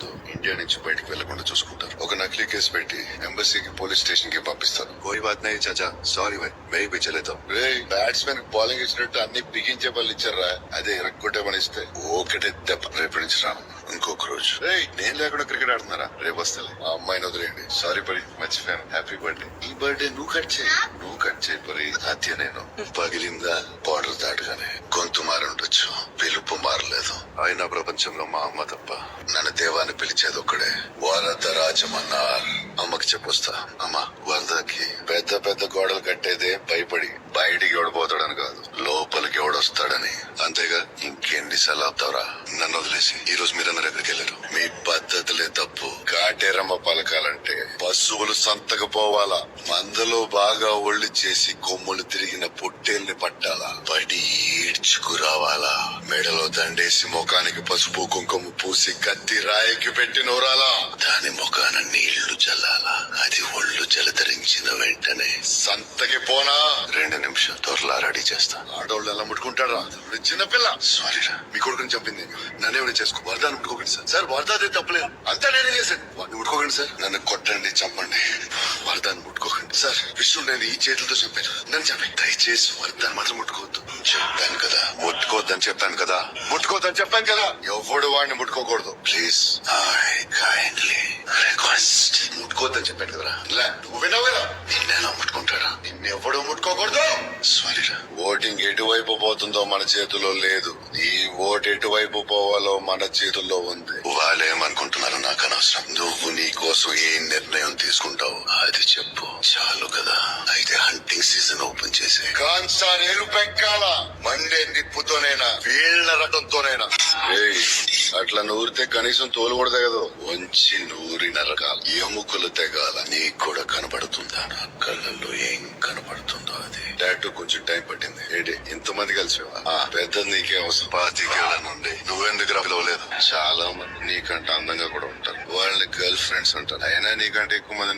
ముందు ఇండియా నుంచి బయటకు వెళ్ళకుండా చూసుకుంటారు. ఒక నకిలీ కేసు పెట్టి ఎంబసీకి పోలీస్ స్టేషన్కి పంపిస్తారు. కోయి బాత్ నై చాచా సారీ భాయ్ మే బి చలేతాం రే బ్యాట్స్మెన్ బౌలింగ్ ఇచ్చినట్టు అన్ని బిగించే పనులు ఇచ్చారా? అదే ఇరక్కొట్టే పని ఇస్తే ఒకటే దెబ్బ రేపు నుంచి రాను. ఇంకొక రోజు. రే నేను లేకుండా క్రికెట్ ఆడుతున్నారా? రేపు వస్తలే. ఆ అమ్మాయిని వదిలేయండి. సారీ పడి మర్చిపోయాను హ్యాపీ బర్త్డే. ఈ బర్త్డే నువ్వు కట్ చేయి. నువ్వు కట్ చేయి పరి. హత్య నేను. పగిలిందా? బార్డర్ దాటగానే గొంతు మారుండొచ్చు ఉండొచ్చు. అయినా ప్రపంచంలో మా అమ్మ తప్ప నన్ను దేవాన్ని పిలిచేది ఒక్కడే. వరద రాజమన్నారు. అమ్మకి చెప్పొస్తా. అమ్మ వరదకి పెద్ద పెద్ద గోడలు కట్టేదే భయపడి బయటికి ఎవడపోతాడని కాదు లోపలికి ఎవడొస్తాడని అంతేగా ఇంకెన్నిసార్లు ఆపుతావరా నన్ను వదిలేసి. ఈ రోజు మీరందరూ ఎక్కడికి వెళ్ళారు? మీ పద్ధతులే తప్పు. కాటేరమ్మ పలకాలంటే పశువులు సంతకపోవాలా మందలో బాగా ఒళ్ళు చేసి కొమ్ములు తిరిగిన పొట్టేల్ని పట్టాలా? పడి ఈడ్చుకు రావాలా మెడలో దండేసి ముఖానికి పసుపు కుంకుమ పూసి కత్తి రాయికి పెట్టి నోరాలా? దాని ముఖాన నీళ్ళు చల్లాలా? అది ఒళ్ళు జలధరించిన వెంటనే సంతకి పోనా? రెండు నిమిషం త్వరలా రెడీ చేస్తా. ఆడవాళ్ళు ఎలా ముట్టుకుంటాడా చిన్నపిల్ల సారీరా మీ కొడుకుని చంపింది నన్నేమైనా చేసుకో. వరదాన్ని ముట్టుకోకండి సార్. సార్ వరదాది తప్పలేదు. అంతా నేనే చేశాను. వాడిని ముట్టుకోకండి సార్. నన్ను కొట్టండి చంపండి. సార్ నేను ఈ చేతులతో చంపాను నన్ను చంపండి దయచేసి వరదాన్ని మాత్రం ముట్టుకోవద్దు. చెప్పాను కదా. ముట్టుకోవద్దని చెప్పాను కదా. ముట్టుకోవద్దని చెప్పాను కదా. ఎవడు వాడిని ముట్టుకోకూడదు. ప్లీజ్. ఐ కైండ్లీ రిక్వెస్ట్ ముట్టుకోవద్దని చెప్పాను కదరా. నువ్వు విన్నావు కదా? నిన్నేనా ముట్టుకుంటాడా? నిన్నెవడూ ముట్టుకోకూడదు? సారీరా ఓటింగ్ ఎటువైపు పోతుందో మన చేతిలో లేదు. ఈ ఓటు ఎటువైపు పోవాలో మన చేతుల్లో ఉంది. వాళ్ళేమనుకుంటున్నారో నాకు అనవసరం నువ్వు నీ కోసం ఏ నిర్ణయం తీసుకుంటావు అది చెప్పు. చాలు కదా. అయితే హంటింగ్ సీజన్ ఓపెన్ చేసే. కాన్సార్ ఎరుపెక్కాల మండే నిప్పుతోనైనా వీళ్ళ రకంతోనైనా అట్లా నూరితే కనీసం తోలు కూడా తెగదు. వంచి నూరిన రకాల. ఎముకలు తెగాల. నీకు కూడా కనబడుతుందా నా కళ్ళల్లో ఏం కనబడుతుందో అది కొంచెం టైం పట్టింది. ఏంటి ఇంతమంది కలిసి ఆ పెద్ద నీకే అవసరం. పాతికేళ్ళ నుండి నువ్వెందుకు రప్పలేదు చాలా మంది నీకంటే అందంగా కూడా ఉంటారు. వాళ్ళని గర్ల్ ఫ్రెండ్స్ ఉంటారు అయినా నీకంటే ఎక్కువ మంది